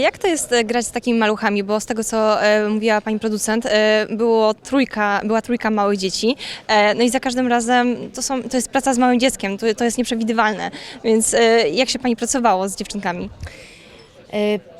Jak to jest e, grać z takimi maluchami? Bo z tego, co e, mówiła pani producent, e, było trójka, była trójka małych dzieci. No i za każdym razem to, są, to jest praca z małym dzieckiem, to, to jest nieprzewidywalne. Więc jak się pani pracowało z dziewczynkami? Czy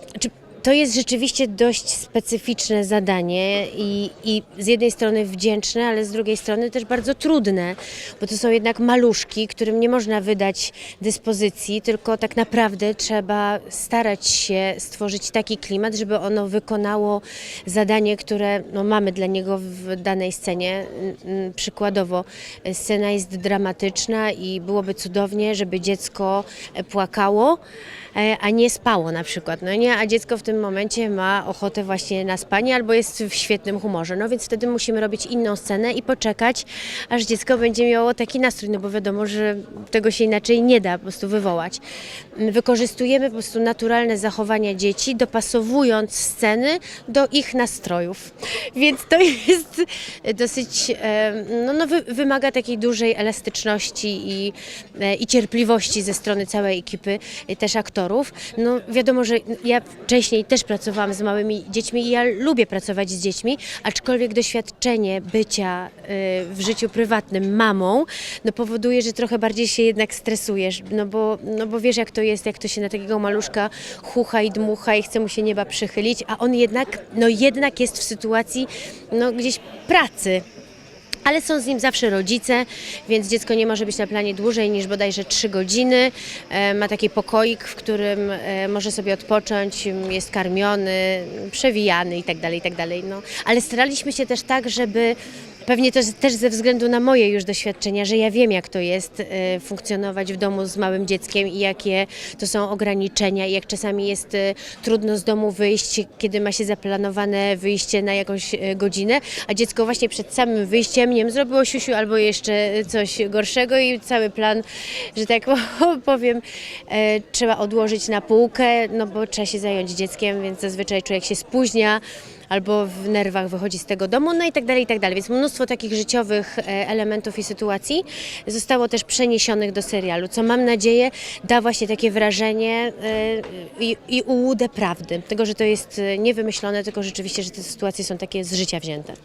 To jest rzeczywiście dość specyficzne zadanie i, i z jednej strony wdzięczne, ale z drugiej strony też bardzo trudne, bo to są jednak maluszki, którym nie można wydać dyspozycji, tylko tak naprawdę trzeba starać się stworzyć taki klimat, żeby ono wykonało zadanie, które no, mamy dla niego w danej scenie. Mm, Przykładowo, e, scena jest dramatyczna i byłoby cudownie, żeby dziecko e, płakało, e, a nie spało na przykład, no nie, a dziecko w tym momencie ma ochotę właśnie na spanie albo jest w świetnym humorze, no więc wtedy musimy robić inną scenę i poczekać, aż dziecko będzie miało taki nastrój, no bo wiadomo, że tego się inaczej nie da po prostu wywołać. Wykorzystujemy po prostu naturalne zachowania dzieci, dopasowując sceny do ich nastrojów, więc to jest dosyć, e, no, no wy, wymaga takiej dużej elastyczności i, e, i cierpliwości ze strony całej ekipy, e, też aktorów. No wiadomo, że ja wcześniej też pracowałam z małymi dziećmi i ja lubię pracować z dziećmi, aczkolwiek doświadczenie bycia e, w życiu prywatnym mamą, no powoduje, że trochę bardziej się jednak stresujesz, no bo, no bo wiesz jak to jest, jak to się na takiego maluszka chucha i dmucha i chce mu się nieba przychylić, a on jednak, no jednak jest w sytuacji, no gdzieś pracy, ale są z nim zawsze rodzice, więc dziecko nie może być na planie dłużej niż bodajże 3 godziny. E, Ma taki pokoik, w którym e, może sobie odpocząć, jest karmiony, przewijany itd. itd. No. Ale staraliśmy się też tak, żeby Pewnie też, też ze względu na moje już doświadczenia, że ja wiem, jak to jest e, funkcjonować w domu z małym dzieckiem i jakie to są ograniczenia, i jak czasami jest e, trudno z domu wyjść, kiedy ma się zaplanowane wyjście na jakąś e, godzinę, a dziecko właśnie przed samym wyjściem, nie wiem, zrobiło siusiu albo jeszcze coś gorszego i cały plan, że tak powiem, trzeba odłożyć na półkę, no bo trzeba się zająć dzieckiem, więc zazwyczaj człowiek się spóźnia albo w nerwach wychodzi z tego domu, no i tak dalej, i tak dalej. Więc mnóstwo takich życiowych e, elementów i sytuacji zostało też przeniesionych do serialu, co mam nadzieję da właśnie takie wrażenie e, i, i ułudę prawdy. Tego, że to jest e, niewymyślone, tylko rzeczywiście, że te sytuacje są takie z życia wzięte.